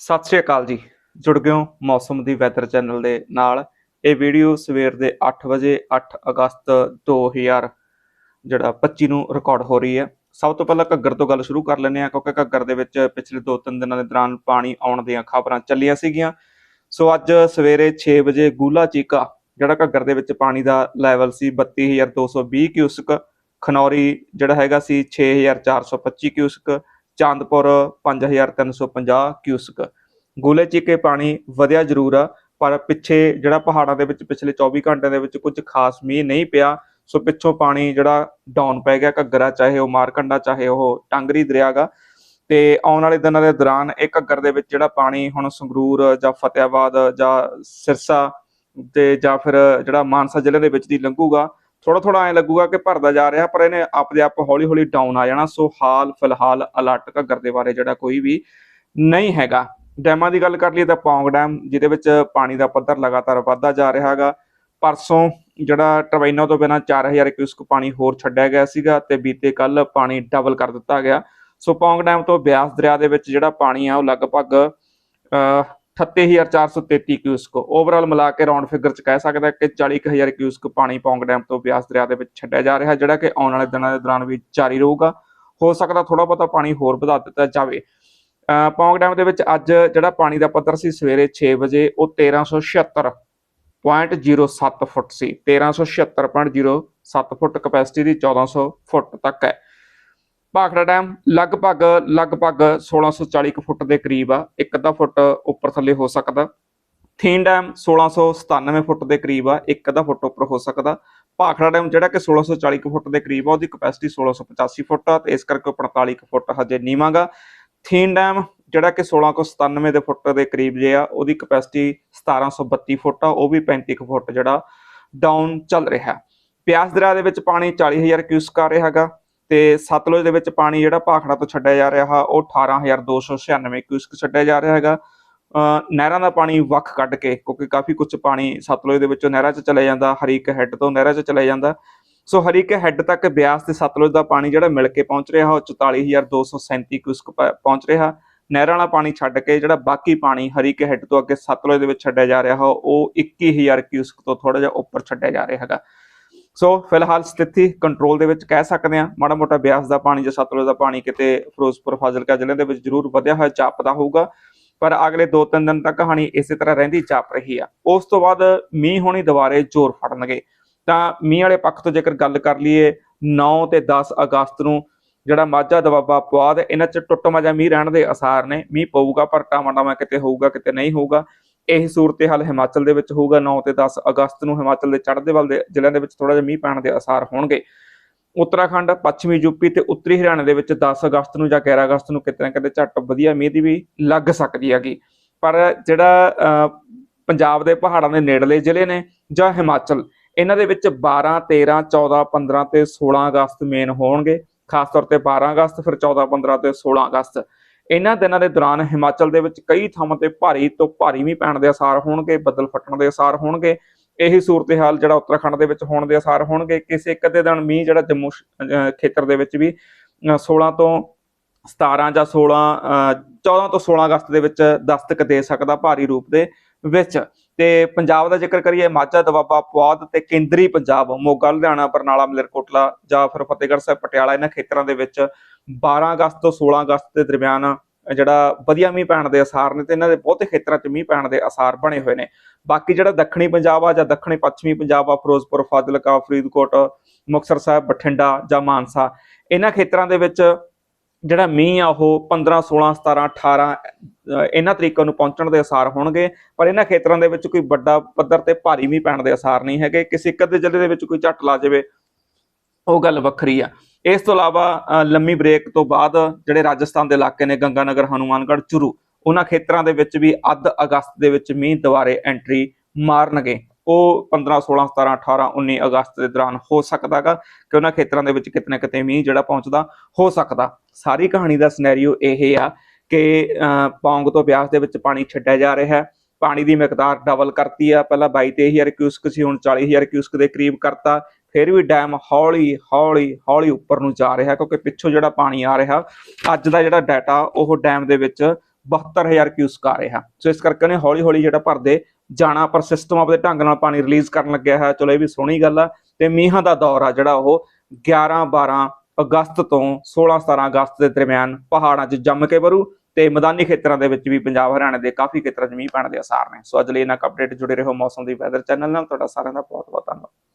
ਸਤਿ ਸ਼੍ਰੀ ਅਕਾਲ ਜੀ। ਜੁੜ ਗਏ ਹੋ ਮੌਸਮ ਦੀ ਵੈਦਰ ਚੈਨਲ ਦੇ ਨਾਲ। ਇਹ ਵੀਡੀਓ ਸਵੇਰ ਦੇ 8 ਵਜੇ 8 ਅਗਸਤ 2000 ਜਿਹੜਾ 25 ਨੂੰ ਰਿਕਾਰਡ ਹੋ ਰਹੀ ਹੈ। ਸਭ ਤੋਂ ਪਹਿਲਾਂ ਘੱਗਰ ਤੋਂ ਗੱਲ ਸ਼ੁਰੂ ਕਰ ਲੈਂਦੇ ਹਾਂ ਕਿਉਂਕਿ ਘੱਗਰ ਦੇ ਵਿੱਚ ਪਿਛਲੇ 2-3 ਦਿਨਾਂ ਦੇ ਦੌਰਾਨ ਪਾਣੀ ਆਉਣ ਦੀਆਂ ਖਬਰਾਂ ਚੱਲੀਆਂ ਸੀਗੀਆਂ। ਸੋ ਅੱਜ ਸਵੇਰੇ 6 ਵਜੇ ਗੂਲਾ ਚੀਕਾ, ਜਿਹੜਾ ਘੱਗਰ ਦੇ ਵਿੱਚ ਪਾਣੀ ਦਾ ਲੈਵਲ ਸੀ 32220 ਕਿਊਸਕ ਖਨੌਰੀ ਜਿਹੜਾ ਹੈਗਾ ਸੀ 6425 ਕਿਊਸਕ ਚਾਂਦਪੁਰ 5350 ਕਿਊਸਕ। ਗੋਲੇ ਚੀਕੇ ਪਾਣੀ ਵਧਿਆ ਜ਼ਰੂਰ ਆ, ਪਰ ਪਿੱਛੇ ਜਿਹੜਾ ਪਹਾੜਾਂ ਦੇ ਵਿੱਚ ਪਿਛਲੇ 24 ਘੰਟਿਆਂ ਦੇ ਵਿੱਚ ਕੁਝ ਖਾਸ ਮੀਂਹ ਨਹੀਂ ਪਿਆ। ਸੋ ਪਿੱਛੋਂ ਪਾਣੀ ਜਿਹੜਾ ਡਾਊਨ ਪੈ ਗਿਆ ਘੱਗਰਾ, ਚਾਹੇ ਉਹ ਮਾਰਕੰਡਾ, ਚਾਹੇ ਉਹ ਟਾਂਗਰੀ ਦਰਿਆਗਾ। ਤੇ ਆਉਣ ਵਾਲੇ ਦਿਨਾਂ ਦੇ ਦੌਰਾਨ ਇਹ ਘੱਗਰ ਦੇ ਵਿੱਚ ਜਿਹੜਾ ਪਾਣੀ ਹੁਣ ਸੰਗਰੂਰ ਜਾਂ ਫਤਿਆਬਾਦ ਜਾਂ ਸਿਰਸਾ ਤੇ ਜਾਂ ਫਿਰ ਜਿਹੜਾ ਮਾਨਸਾ ਜ਼ਿਲ੍ਹੇ ਦੇ ਵਿੱਚ ਦੀ ਲੰਘੂਗਾ। ਥੋੜਾ ਥੋੜਾ ਐ ਲੱਗੂਗਾ ਕਿ ਭਰਦਾ ਜਾ ਰਿਹਾ, ਪਰ ਇਹਨੇ ਆਪਦੇ ਆਪ ਹੌਲੀ ਹੌਲੀ ਡਾਊਨ ਆ ਜਾਣਾ। ਸੋ ਹਾਲ ਫਿਲਹਾਲ ਅਲਰਟ ਘੱਗਰ ਦੇ ਬਾਰੇ ਜਿਹੜਾ ਕੋਈ ਵੀ ਨਹੀਂ ਹੈਗਾ। ਡੈਮਾਂ ਦੀ ਗੱਲ ਕਰ ਲਈਏ ਤਾਂ ਪੌਂਗ ਡੈਮ, ਜਿਹਦੇ ਵਿੱਚ ਪਾਣੀ ਦਾ ਪੱਧਰ ਲਗਾਤਾਰ ਵਧਦਾ ਜਾ ਰਿਹਾ ਹੈਗਾ। ਪਰਸੋਂ ਜਿਹੜਾ ਟਰਬਾਈਨਾਂ ਤੋਂ ਬਿਨਾਂ 4000 ਕਿਊਸਕ ਪਾਣੀ ਹੋਰ ਛੱਡਿਆ ਗਿਆ ਸੀਗਾ ਤੇ ਬੀਤੇ ਕੱਲ ਪਾਣੀ ਡਬਲ ਕਰ ਦਿੱਤਾ ਗਿਆ। ਸੋ ਪੌਂਗ ਡੈਮ ਤੋਂ ਬਿਆਸ ਦਰਿਆ ਦੇ ਵਿੱਚ ਜਿਹੜਾ ਪਾਣੀ ਆ, ਉਹ ਲਗਭਗ 38433 ਕਿਊਸਕ ਓਵਰਆਲ ਮਿਲਾ ਕੇ ਰਾਉਂਡ ਫਿਗਰ ਚ ਕਹਿ ਸਕਦਾ ਕਿ 40000 ਕਿਊਸਕ ਪਾਣੀ ਪੌਂਗ ਡੈਮ ਤੋਂ ਬਿਆਸ ਦਰਿਆ ਦੇ ਵਿੱਚ ਛੱਡਿਆ ਜਾ ਰਿਹਾ ਜਿਹੜਾ ਕਿ ਆਉਣ ਵਾਲੇ ਦਿਨਾਂ ਦੇ ਦੌਰਾਨ ਵੀ ਜਾਰੀ ਰਹੂਗਾ। ਹੋ ਸਕਦਾ ਥੋੜਾ ਬਹੁਤਾ ਪਾਣੀ ਹੋਰ ਵਧਾ ਦਿੱਤਾ ਜਾਵੇ। ਅਹ, ਪੌਂਗ ਡੈਮ ਦੇ ਵਿੱਚ ਅੱਜ ਜਿਹੜਾ ਪਾਣੀ ਦਾ ਪੱਧਰ ਸੀ ਸਵੇਰੇ 6 ਵਜੇ ਉਹ 1376.07 ਫੁੱਟ ਸੀ। 1376.07 ਫੁੱਟ ਕਪੈਸਿਟੀ ਦੀ 1400 ਫੁੱਟ ਤੱਕ ਹੈ। ਭਾਖੜਾ ਡੈਮ ਲਗਭਗ ਲਗਭਗ 1640 ਕੁ ਫੁੱਟ ਦੇ ਕਰੀਬ ਆ। ਇੱਕ ਅੱਧਾ ਫੁੱਟ ਉੱਪਰ ਥੱਲੇ ਹੋ ਸਕਦਾ। ਥੀਨ ਡੈਮ 1697 ਫੁੱਟ ਦੇ ਕਰੀਬ ਆ। ਇੱਕ ਅੱਧਾ ਫੁੱਟ ਉੱਪਰ ਹੋ ਸਕਦਾ। ਭਾਖੜਾ ਡੈਮ ਜਿਹੜਾ ਕਿ 1640 ਕੁ ਫੁੱਟ ਦੇ ਕਰੀਬ ਆ, ਉਹਦੀ ਕਪੈਸਿਟੀ 1685 ਫੁੱਟ ਆ ਤੇ ਇਸ ਕਰਕੇ ਉਹ 45 ਕੁ ਫੁੱਟ ਹਜੇ ਨੀਵਾਂਗਾ ਥੀਨ ਡੈਮ ਜਿਹੜਾ ਕਿ 1697 ਦੇ ਫੁੱਟ ਦੇ ਕਰੀਬ ਜੇ ਆ, ਉਹਦੀ ਕਪੈਸਿਟੀ 1732 ਫੁੱਟ ਆ। ਉਹ ਵੀ 35 ਕੁ ਫੁੱਟ ਜਿਹੜਾ ਡਾਊਨ ਚੱਲ ਰਿਹਾ। ਪਿਆਸ ਦਰਿਆ ਦੇ ਵਿੱਚ ਪਾਣੀ 40000 ਕਿਊਸਕ ਆ ਰਿਹਾ ਹੈਗਾ ਤੇ ਸਤਲੁਜ ਦੇ ਵਿੱਚ ਪਾਣੀ ਜਿਹੜਾ ਭਾਖੜਾ ਤੋਂ ਛੱਡਿਆ ਜਾ ਰਿਹਾ ਹੈ, ਉਹ 18296 ਕਿਊਸਕ ਛੱਡਿਆ ਜਾ ਰਿਹਾ ਹੈਗਾ। ਅਹ ਨਹਿਰਾਂ ਦਾ ਪਾਣੀ ਵੱਖ ਕੱਢ ਕੇ, ਕਿਉਂਕਿ ਕਾਫੀ ਕੁਝ ਪਾਣੀ ਸਤਲੁਜ ਦੇ ਵਿੱਚੋਂ ਨਹਿਰਾਂ 'ਚ ਚਲੇ ਜਾਂਦਾ ਹਰੀਕ ਹੈੱਡ ਤੋਂ ਨਹਿਰਾਂ 'ਚ ਚਲੇ ਜਾਂਦਾ। ਸੋ ਹਰੀਕ ਹੈੱਡ ਤੱਕ ਬਿਆਸ ਤੇ ਸਤਲੁਜ ਦਾ ਪਾਣੀ ਜਿਹੜਾ ਮਿਲ ਕੇ ਪਹੁੰਚ ਰਿਹਾ ਉਹ 44237 ਕਿਊਸਕ ਪਹੁੰਚ ਰਿਹਾ। ਨਹਿਰਾਂ ਵਾਲਾ ਪਾਣੀ ਛੱਡ ਕੇ ਜਿਹੜਾ ਬਾਕੀ ਪਾਣੀ ਹਰੀਕ ਹੈੱਡ ਤੋਂ ਅੱਗੇ ਸਤਲੁਜ ਦੇ ਵਿੱਚ ਛੱਡਿਆ ਜਾ ਰਿਹਾ ਉਹ 21000 ਕਿਊਸਕ ਤੋਂ ਥੋੜਾ ਜਿਹਾ ਉੱਪਰ ਛੱਡਿਆ ਜਾ ਰਿਹਾ ਹੈਗਾ। ਸੋ ਫਿਲਹਾਲ ਸਥਿਤੀ ਕੰਟਰੋਲ ਦੇ ਵਿੱਚ ਕਹਿ ਸਕਦੇ ਆ ਮਾੜਾ ਮੋਟਾ ਬਿਆਸ ਦਾ ਪਾਣੀ ਜਾਂ ਸਤਲੁਜ ਦਾ ਪਾਣੀ ਕਿਤੇ ਫਿਰੋਜ਼ਪੁਰ, ਫਾਜ਼ਿਲਕਾ ਜ਼ਿਲ੍ਹੇ ਦੇ ਵਿੱਚ ਜ਼ਰੂਰ ਵਧਿਆ ਹੋਇਆ ਚਾਪਦਾ ਹੋਊਗਾ। ਪਰ ਅਗਲੇ 2-3 ਦਿਨ ਤੱਕ ਕਹਾਣੀ ਇਸੇ ਤਰ੍ਹਾਂ ਰਹਿੰਦੀ ਜਾਪ ਰਹੀ ਆ। ਉਸ ਤੋਂ ਬਾਅਦ ਮੀਂਹ ਹੋਣੀ ਦੁਬਾਰੇ ਜ਼ੋਰ ਫੜਨਗੇ। ਤਾਂ ਮੀਂਹ ਵਾਲੇ ਪੱਖ ਤੋਂ ਜੇਕਰ ਗੱਲ ਕਰ ਲਈਏ 9 ਤੇ 10 ਅਗਸਤ ਨੂੰ ਜਿਹੜਾ ਮਾਝਾ ਦਬਾਬਾ ਪੁਆਧ ਇਹਨਾਂ ਚ ਟੁੱਟ ਮਾਝਾ ਮੀਂਹ ਰਹਿਣ ਦੇ ਅਸਾਰ ਨੇ। ਮੀਂਹ ਪਊਗਾ, ਪਰ ਟਾਵਾਂ ਟਾਮਾਟਾਮਾ ਕਿਤੇ ਹੋਊਗਾ, ਕਿਤੇ ਨਹੀਂ ਹੋਊਗਾ। ਇਹ ਸੂਰਤ-ਹਾਲ ਹਿਮਾਚਲ ਦੇ ਵਿੱਚ ਹੋਊਗਾ। 9 ਤੇ 10 ਅਗਸਤ ਨੂੰ ਹਿਮਾਚਲ ਦੇ ਚੜ੍ਹਦੇ ਵੱਲ ਦੇ ਜ਼ਿਲ੍ਹਿਆਂ ਦੇ ਵਿੱਚ ਥੋੜਾ ਜਿਹਾ ਮੀਂਹ ਪੈਣ ਦੇ ਅਸਾਰ ਹੋਣਗੇ। ਉੱਤਰਾਖੰਡ ਪੱਛਮੀ ਯੂਪੀ ਤੇ ਉੱਤਰੀ ਹਰਿਆਣਾ ਦੇ ਵਿੱਚ 10 ਅਗਸਤ ਨੂੰ ਜਾਂ 11 ਅਗਸਤ ਨੂੰ ਕਿਤੇ ਨਾ ਕਿਤੇ ਝੱਟ ਵਧੀਆ ਮੀਂਹ ਦੀ ਵੀ ਲੱਗ ਸਕਦੀ ਹੈਗੀ। ਪਰ ਜਿਹੜਾ ਅਹ, ਪੰਜਾਬ ਦੇ ਪਹਾੜਾਂ ਦੇ ਨੇੜਲੇ ਜ਼ਿਲ੍ਹੇ ਨੇ ਜਾਂ ਹਿਮਾਚਲ ਇਹਨਾਂ ਦੇ ਵਿੱਚ 12 13 14 15 ਤੇ 16 ਅਗਸਤ ਮੇਨ ਹੋਣਗੇ। ਖਾਸ ਤੌਰ ਤੇ 12 ਅਗਸਤ ਫਿਰ 14 15 ਤੇ 16 ਅਗਸਤ। ਇਹਨਾਂ ਦਿਨਾਂ ਦੇ ਦੌਰਾਨ ਹਿਮਾਚਲ ਦੇ ਵਿੱਚ ਕਈ ਥਾਵਾਂ ਤੇ ਭਾਰੀ ਤੋਂ ਭਾਰੀ ਮੀਂਹ ਪੈਣ ਦੇ ਅਸਾਰ ਹੋਣਗੇ, ਬੱਦਲ ਫਟਣ ਦੇ ਅਸਾਰ ਹੋਣਗੇ, ਇਹੀ ਸੂਰਤ-ਹਾਲ ਜਿਹੜਾ ਉੱਤਰਾਖੰਡ ਦੇ ਵਿੱਚ ਹੋਣ ਦੇ ਅਸਾਰ ਹੋਣਗੇ। ਕਿਸੇ ਇੱਕ ਅੱਧੇ ਦਿਨ ਮੀਂਹ ਜਿਹੜਾ ਜੰਮੂ ਖੇਤਰ ਦੇ ਵਿੱਚ ਵੀ, ਅਹ 16 ਤੋਂ 17 ਜਾਂ 16 ਅਹ 14 ਤੋਂ 16 ਅਗਸਤ ਦੇ ਵਿੱਚ ਦਸਤਕ ਦੇ ਸਕਦਾ ਭਾਰੀ ਰੂਪ ਦੇ ਵਿੱਚ। ਤੇ ਪੰਜਾਬ ਦਾ ਜ਼ਿਕਰ ਕਰੀਏ, ਮਾਝਾ ਦਵਾਬਾ ਪੁਆਧ ਤੇ ਕੇਂਦਰੀ ਪੰਜਾਬ, ਮੋਗਾ, ਲੁਧਿਆਣਾ, ਬਰਨਾਲਾ, ਮਲੇਰਕੋਟਲਾ ਜਾਂ ਫਿਰ ਫਤਿਹਗੜ੍ਹ ਸਾਹਿਬ, ਪਟਿਆਲਾ, ਇਹਨਾਂ ਖੇਤਰਾਂ ਦੇ ਵਿੱਚ 12 ਅਗਸਤ ਤੋਂ 16 ਅਗਸਤ ਦੇ ਦਰਮਿਆਨ ਜਿਹੜਾ ਵਧੀਆ ਮੀਂਹ ਪੈਣ ਦੇ ਅਸਾਰ ਨੇ ਤੇ ਇਹਨਾਂ ਦੇ ਬਹੁਤੇ ਖੇਤਰਾਂ 'ਚ ਮੀਂਹ ਪੈਣ ਦੇ ਅਸਾਰ ਬਣੇ ਹੋਏ ਨੇ। ਬਾਕੀ ਜਿਹੜਾ ਦੱਖਣੀ ਪੰਜਾਬ ਆ ਜਾਂ ਦੱਖਣੀ ਪੱਛਮੀ ਪੰਜਾਬ ਆ, ਫਿਰੋਜ਼ਪੁਰ, ਫਾਜ਼ਿਲਕਾ, ਫਰੀਦਕੋਟ, ਮੁਕਤਸਰ ਸਾਹਿਬ, ਬਠਿੰਡਾ ਜਾਂ ਮਾਨਸਾ, ਇਹਨਾਂ ਖੇਤਰਾਂ ਦੇ ਵਿੱਚ ਜਿਹੜਾ ਮੀਂਹ ਆ, ਉਹ 15 16 17 18 ਇਹਨਾਂ ਤਰੀਕਾਂ ਨੂੰ ਪਹੁੰਚਣ ਦੇ ਅਸਾਰ ਹੋਣਗੇ। ਪਰ ਇਹਨਾਂ ਖੇਤਰਾਂ ਦੇ ਵਿੱਚ ਕੋਈ ਵੱਡਾ ਪੱਧਰ ਤੇ ਭਾਰੀ ਮੀਂਹ ਪੈਣ ਦੇ ਅਸਾਰ ਨਹੀਂ ਹੈਗੇ। ਕਿਸੇ ਇੱਕ ਅੱਧੇ ਜ਼ਿਲ੍ਹੇ ਦੇ ਵਿੱਚ ਕੋਈ ਝੱਟ ਲਾ ਜਾਵੇ, ਉਹ ਗੱਲ ਵੱਖਰੀ ਆ। ਇਸ ਤੋਂ ਇਲਾਵਾ ਲੰਮੀ ਬ੍ਰੇਕ ਤੋਂ ਬਾਅਦ ਜਿਹੜੇ ਰਾਜਸਥਾਨ ਦੇ ਇਲਾਕੇ ਨੇ, ਗੰਗਾਨਗਰ, ਹਨੂਮਾਨਗੜ੍ਹ, ਚੁਰੂ, ਉਹਨਾਂ ਖੇਤਰਾਂ ਦੇ ਵਿੱਚ ਵੀ ਅੱਧ ਅਗਸਤ ਦੇ ਵਿੱਚ ਮੀਂਹ ਦੁਬਾਰੇ ਐਂਟਰੀ ਮਾਰਨਗੇ। ਉਹ 15 16 17 18 19 ਅਗਸਤ ਦੇ ਦੌਰਾਨ ਹੋ ਸਕਦਾਗਾ ਕਿ ਉਹਨਾਂ ਖੇਤਰਾਂ ਦੇ ਵਿੱਚ ਕਿਤੇ ਨਾ ਕਿਤੇ ਮੀਂਹ ਜਿਹੜਾ ਪਹੁੰਚਦਾ ਹੋ ਸਕਦਾ। ਸਾਰੀ ਕਹਾਣੀ ਦਾ ਸਿਨੈਰੀਓ ਇਹ ਆ ਕਿ ਪੌਂਗ ਤੋਂ ਬਿਆਸ ਦੇ ਵਿੱਚ ਪਾਣੀ ਛੱਡਿਆ ਜਾ ਰਿਹਾ ਹੈ। ਪਾਣੀ ਦੀ ਮਿਕਦਾਰ ਡਬਲ ਕਰਤੀ ਆ। ਪਹਿਲਾਂ 22 23000 ਕਿਊਸਕ ਸੀ, ਹੁਣ 40000 ਕਿਊਸਕ ਦੇ ਕਰੀਬ ਕਰਤਾ। ਫਿਰ ਵੀ ਡੈਮ ਹੌਲੀ ਹੌਲੀ ਹੌਲੀ ਉੱਪਰ ਨੂੰ ਜਾ ਰਿਹਾ ਕਿਉਂਕਿ ਪਿੱਛੋਂ ਜਿਹੜਾ ਪਾਣੀ ਆ ਰਿਹਾ, ਅੱਜ ਦਾ ਜਿਹੜਾ ਡਾਟਾ ਉਹ ਡੈਮ ਦੇ ਵਿੱਚ 72000 ਕਿਊਸਕ ਆ ਰਿਹਾ। ਸੋ ਇਸ ਕਰਕੇ ਨੇ ਹੌਲੀ ਹੌਲੀ ਜਿਹੜਾ ਭਰਦੇ ਜਾਣਾ, ਪਰ ਸਿਸਟਮ ਆਪਦੇ ਢੰਗ ਨਾਲ ਪਾਣੀ ਰਿਲੀਜ਼ ਕਰਨ ਲੱਗਿਆ ਹੈ ਚਲੋ ਇਹ ਵੀ ਸੋਹਣੀ ਗੱਲ ਆ। ਤੇ ਮੀਂਹਾਂ ਦਾ ਦੌਰ ਆ ਜਿਹੜਾ ਉਹ 11 12 ਅਗਸਤ ਤੋਂ 16 17 ਅਗਸਤ ਦੇ ਦਰਮਿਆਨ ਪਹਾੜਾਂ 'ਚ ਜੰਮ ਕੇ ਵਰੂ ਤੇ ਮੈਦਾਨੀ ਖੇਤਰਾਂ ਦੇ ਵਿੱਚ ਵੀ ਪੰਜਾਬ ਹਰਿਆਣਾ ਦੇ ਕਾਫੀ ਖੇਤਰਾਂ 'ਚ ਮੀਂਹ ਪੈਣ ਦੇ ਅਸਾਰ ਨੇ। ਸੋ ਅੱਜ ਲਈ ਇਹਨਾਂ ਅਪਡੇਟ ਜੁੜੇ ਰਹੋ ਮੌਸਮ ਦੀ ਵੈਦਰ ਚੈਨਲ ਨਾਲ। ਤੁਹਾਡਾ ਸਾਰਿਆਂ ਦਾ ਬਹੁਤ ਬਹੁਤ ਧੰਨਵਾਦ।